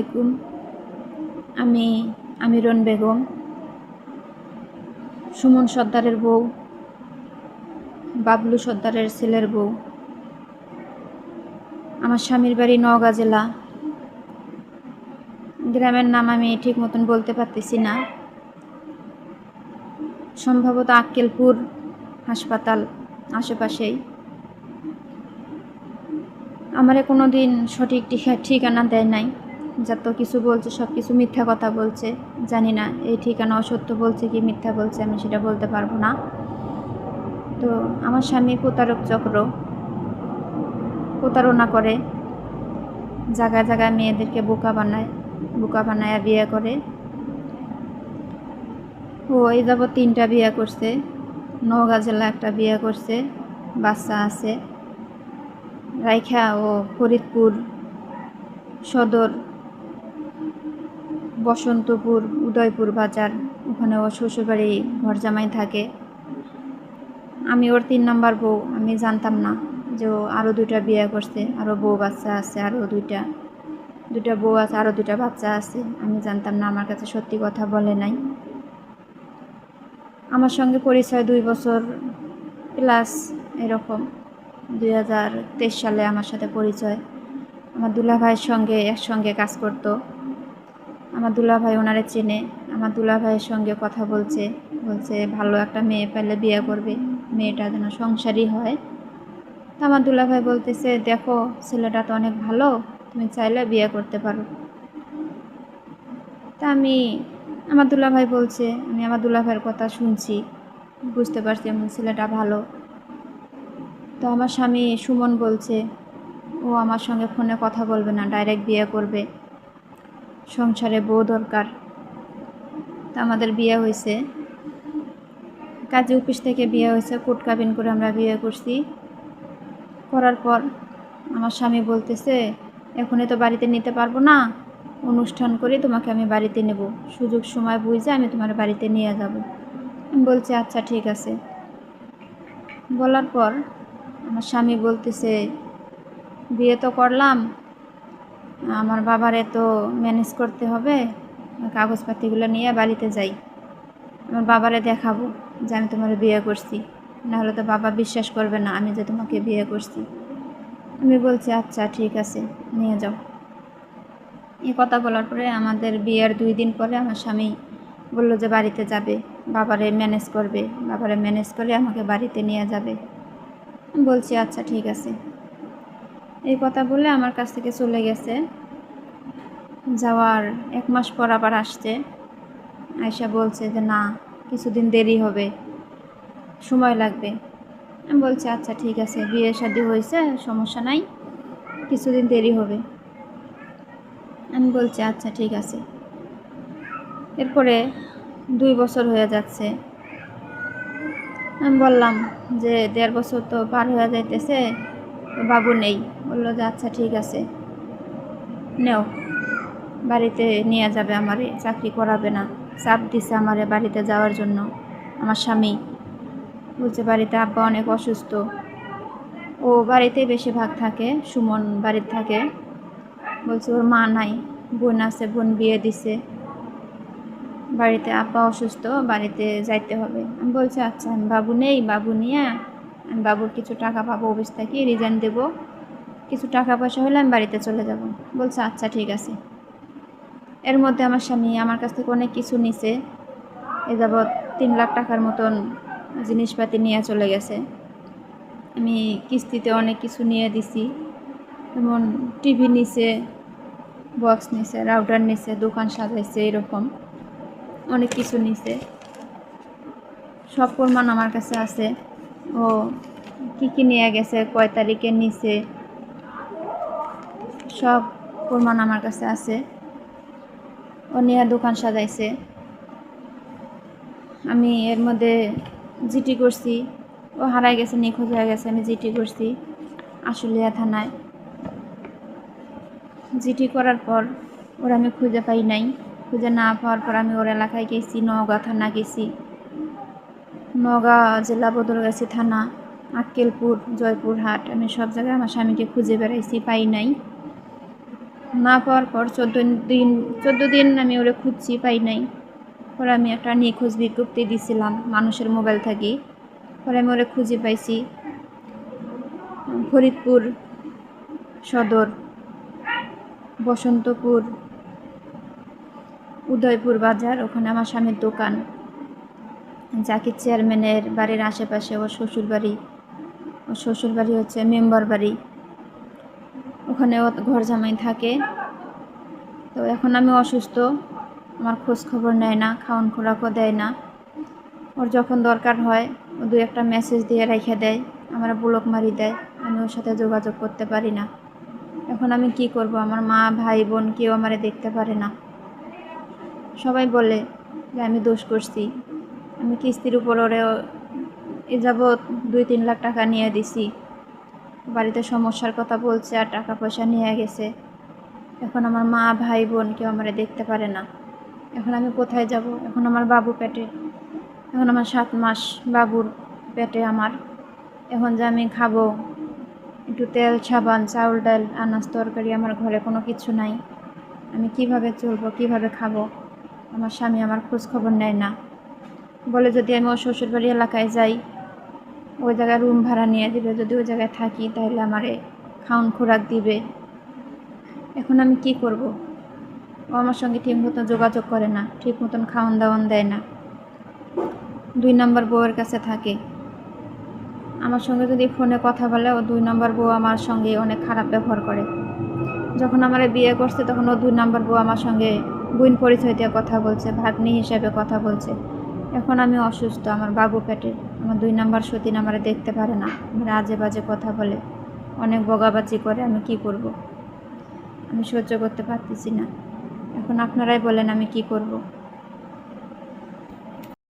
আলাইকুম। আমি আমিরন বেগম, সুমন সর্দারের বউ, বাবলু সর্দারের ছেলের বউ। আমার স্বামীর বাড়ি নওগাঁ জেলা। গ্রামের নাম আমি ঠিক মতন বলতে পারতেছি না। সম্ভবত আক্কেলপুর হাসপাতাল আশেপাশেই। আমারে কোনো দিন সঠিক ঠিকানা দেয় নাই। যত কিছু বলছে, সব কিছু মিথ্যা কথা বলছে। জানি না, এই ঠিকানা অসত্য বলছে কি মিথ্যা বলছে, আমি সেটা বলতে পারব না। তো আমার স্বামী প্রতারক চক্র। প্রতারণা করে জায়গায় জায়গায় মেয়েদেরকে বোকা বানায় বোকা বানায় বিয়ে করে। ও, এই যাবৎ তিনটা বিয়ে করছে। নওগাঁ জেলা একটা বিয়ে করছে, বাচ্চা আছে। রাইখা ও ফরিদপুর সদর বসন্তপুর, উদয়পুর বাজার ওখানে ও শ্বশুরবাড়ি ঘর জামাই থাকে। আমি ওর তিন নাম্বার বউ, আমি জানতাম না যে ও আরও দুইটা বিয়ে করছে আরও বউ বাচ্চা আছে আরও দুইটা। দুইটা বউ আছে আরও দুটা বাচ্চা আছে, আমি জানতাম না, আমার কাছে সত্যি কথা বলে নাই। আমার সঙ্গে পরিচয় দুই বছর প্লাস এরকম। দুই হাজার তেইশ সালে আমার সাথে পরিচয়। আমার দুলা ভাইয়ের সঙ্গে একসঙ্গে কাজ করত। আমার দুলা ভাই ওনারে চেনে। আমার দুলা ভাইয়ের সঙ্গে কথা বলছে বলছে, ভালো একটা মেয়ে পেলে বিয়ে করবে, মেয়েটা যেন সংসারই হয়। তা আমার দুলা ভাই বলতেছে, দেখো, ছেলেটা তো অনেক ভালো, তুমি চাইলে বিয়ে করতে পারো। তা আমি, আমার দুলা ভাই বলছে, আমি আমার দুলা ভাইয়ের কথা শুনছি, বুঝতে পারছি আমার ছেলেটা ভালো। তো আমার স্বামী সুমন বলছে, ও আমার সঙ্গে ফোনে কথা বলবে না, ডাইরেক্ট বিয়ে করবে। সংসারে বউ দরকার। তো আমাদের বিয়ে হয়েছে কাজী অফিস থেকে বিয়ে হয়েছে কোর্ট কাবিন করে আমরা বিয়ে করছি। করার পর আমার স্বামী বলতেছে, এখনই তো বাড়িতে নিতে পারব না। অনুষ্ঠান করে তোমাকে আমি বাড়িতে নেব। সুযোগ সময় বুঝে আমি তোমার বাড়িতে নিয়ে যাব। আমি বলছি আচ্ছা ঠিক আছে। বলার পর আমার স্বামী বলতেছে, বিয়ে তো করলাম আমার বাবারে তো ম্যানেজ করতে হবে, কাগজপাতিগুলো নিয়ে বাড়িতে যাই। আমার বাবারে দেখাবো যে আমি তোমার বিয়ে করছি। নাহলে তো বাবা বিশ্বাস করবে না আমি যে তোমাকে বিয়ে করছি। আমি বলছি আচ্ছা ঠিক আছে, নিয়ে যাও। এই কথা বলার পরে আমাদের বিয়ের দুই দিন পরে আমার স্বামী বলল যে বাড়িতে যাবে, বাবারে ম্যানেজ করবে, বাবারে ম্যানেজ করে আমাকে বাড়িতে নিয়ে যাবে। বলছি আচ্ছা ঠিক আছে। এই কথা বলে আমার কাছ থেকে চলে গেছে। যাওয়ার এক মাস পর আবার আসছে। আয়সা বলছে যে, না, কিছুদিন দেরি হবে। সময় লাগবে। আমি বলছি আচ্ছা ঠিক আছে। বিয়ে শাদি হয়েছে, সমস্যা নাই। কিছুদিন দেরি হবে। আমি বলছি আচ্ছা ঠিক আছে। এরপরে দুই বছর হয়ে যাচ্ছে। আমি বললাম যে, দেড় বছর তো পার হয়ে যাইতেছে। তো বাবু নেই। বলল যে আচ্ছা ঠিক আছে। নেও। বাড়িতে নিয়ে যাবে আমারে, চাকরি করাবে না। চাপ দিছে আমারে বাড়িতে যাওয়ার জন্য। আমার স্বামী। বলছে, বাড়িতে আব্বা অনেক অসুস্থ। ও বাড়িতেই বেশিরভাগ থাকে, সুমন বাড়িতে থাকে। বলছে, ওর মা নাই। বোন আছে, বোন বিয়ে দিছে। বাড়িতে আব্বা অসুস্থ, বাড়িতে যাইতে হবে। আমি বলছি আচ্ছা বাবু নেই, বাবু নিয়ে বাবুর কিছু টাকা পাবো, অফিস থেকে রিজাইন দেব। কিছু টাকা পয়সা হলে আমি বাড়িতে চলে যাব। বলছে আচ্ছা ঠিক আছে। এর মধ্যে আমার স্বামী আমার কাছ থেকে অনেক কিছু নিছে। এ যাবৎ তিন লাখ টাকার মতন জিনিসপাতি নিয়ে চলে গেছে। আমি কিস্তিতে অনেক কিছু নিয়ে দিছি। যেমন টিভি নিছে, বক্স নিছে, রাউটার নিছে, দোকান সাজাইছে, এরকম অনেক কিছু নিছে। সব প্রমাণ আমার কাছে আছে। ও, কী কী নিয়ে গেছে, কয় তারিখে নিছে? সব প্রমাণ আমার কাছে আছে। ও নিয়ে দোকান সাজাইছে। আমি এর মধ্যে জিটি করছি। ও হারাই গেছে, নিখোঁজ হয়ে গেছে, আমি জিটি করছি আশুলিয়া থানায়। জিটি করার পর ওরা আমি খুঁজে পাই নাই। খুঁজে না পাওয়ার পর আমি ওর এলাকায় গেছি, নওগাঁ থানা গেছি। নওগাঁ জেলা বদলগাছি থানা, আক্কেলপুর, জয়পুরহাট, আমি সব জায়গায় আমার স্বামীকে খুঁজে বেড়াইছি, পাই নাই। না পাওয়ার পর চোদ্দ দিন চোদ্দ দিন আমি ওরে খুঁজছি, পাই নাই। পরে আমি একটা নিখোঁজ বিজ্ঞপ্তি দিছিলাম মানুষের মোবাইল থেকে। পরে আমি ওরে খুঁজে পাইছি, ফরিদপুর সদর, বসন্তপুর, উদয়পুর বাজার, ওখানে আমার স্বামীর দোকান। জাকির চেয়ারম্যানের বাড়ির আশেপাশে ওর শ্বশুর বাড়ি, ওর শ্বশুর বাড়ি হচ্ছে মেম্বার বাড়ি। ওখানে ও ঘর জামাই থাকে। তো এখন আমি অসুস্থ, আমার খোঁজ খবর নেয় না, খাওয়ান খোরাকও দেয় না। ওর যখন দরকার হয়, ও দু একটা মেসেজ দিয়ে রেখে দেয়, আমার ব্লক মারি দেয়, আমি ওর সাথে যোগাযোগ করতে পারি না। এখন আমি কি করব? আমার মা, ভাই, বোন কেউ আমারে দেখতে পারে না। সবাই বলে যে আমি দোষ করছি। আমি কিস্তির উপর ওরে এ যাবৎ দুই তিন লাখ টাকা নিয়ে দিছি। বাড়িতে সমস্যার কথা বলছে আর টাকা পয়সা নিয়ে গেছে। এখন আমার মা, ভাই, বোন কেউ আমারে দেখতে পারে না। এখন আমি কোথায় যাব? এখন আমার বাবু পেটে। এখন আমার সাত মাস বাবুর পেটে আমার। এখন যে আমি খাব, একটু তেল, সাবান, চাউল, ডাল, আনাজ, তরকারি আমার ঘরে কোনো কিছু নাই। আমি কীভাবে চলবো, কীভাবে খাব? আমার স্বামী আমার খোঁজ খবর নেয় না। বলে যদি আমি ওর শ্বশুরবাড়ি এলাকায় যাই, ওই জায়গায় রুম ভাড়া নিয়ে দিবে। যদি ওই জায়গায় থাকি, তাহলে আমারে খাওন খোরাক দিবে। এখন আমি কি করব? ও আমার সঙ্গে ঠিক মতন যোগাযোগ করে না ঠিক মতন খাওয়ান দাওয়ান দেয় না। দুই নম্বর বউয়ের কাছে থাকে। আমার সঙ্গে যদি ফোনে কথা বলে, ও দুই নম্বর বউ আমার সঙ্গে অনেক খারাপ ব্যবহার করে। যখন আমার বিয়ে করছে, তখন ও দুই নম্বর বউ আমার সঙ্গে বোন পরিচয় দিয়ে কথা বলছে, ভাগ্নি হিসেবে কথা বলছে। এখন আমি অসুস্থ, আমার বাবু পেটে আমার দুই নাম্বার সতীন আমার দেখতে পারে না, আমার আজে বাজে কথা বলে, অনেক বগাবাজি করে, আমি কি করব। আমি সহ্য করতে পারতেছি না এখন আপনারাই বলেন আমি কি করব।